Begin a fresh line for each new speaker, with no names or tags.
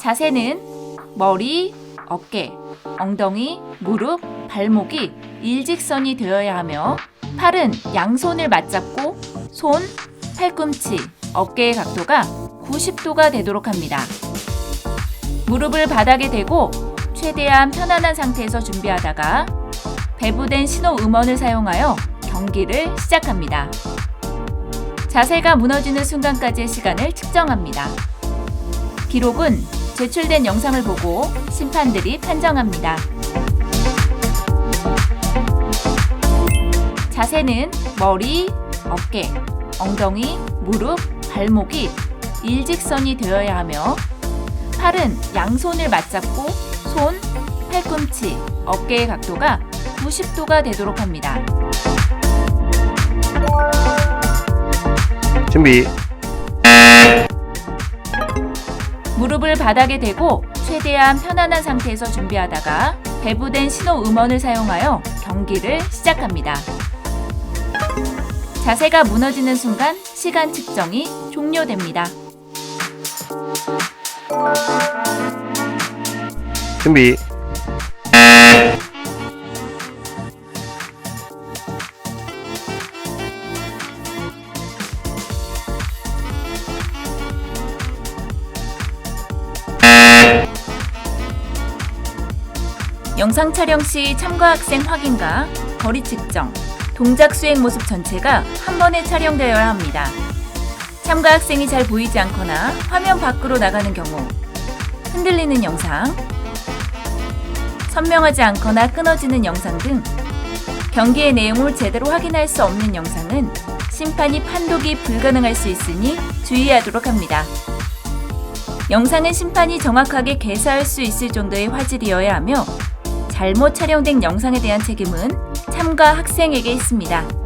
자세는 머리, 어깨, 엉덩이, 무릎, 발목이 일직선이 되어야 하며 팔은 양손을 맞잡고 손, 팔꿈치, 어깨의 각도가 90도가 되도록 합니다. 무릎을 바닥에 대고 최대한 편안한 상태에서 준비하다가 배부된 신호 음원을 사용하여 경기를 시작합니다. 자세가 무너지는 순간까지의 시간을 측정합니다. 기록은 제출된 영상을 보고 심판들이 판정합니다. 자세는 머리, 어깨, 엉덩이, 무릎, 발목이 일직선이 되어야 하며 팔은 양손을 맞잡고 손, 팔꿈치, 어깨의 각도가 90도가 되도록 합니다.
준비
무릎을 바닥에 대고 최대한 편안한 상태에서 준비하다가 배부된 신호 음원을 사용하여 경기를 시작합니다. 자세가 무너지는 순간 시간 측정이 종료됩니다.
준비
영상 촬영 시 참가 학생 확인과 거리 측정, 동작 수행 모습 전체가 한 번에 촬영되어야 합니다. 참가 학생이 잘 보이지 않거나 화면 밖으로 나가는 경우, 흔들리는 영상, 선명하지 않거나 끊어지는 영상 등 경기의 내용을 제대로 확인할 수 없는 영상은 심판이 판독이 불가능할 수 있으니 주의하도록 합니다. 영상은 심판이 정확하게 개사할 수 있을 정도의 화질이어야 하며 잘못 촬영된 영상에 대한 책임은 참가 학생에게 있습니다.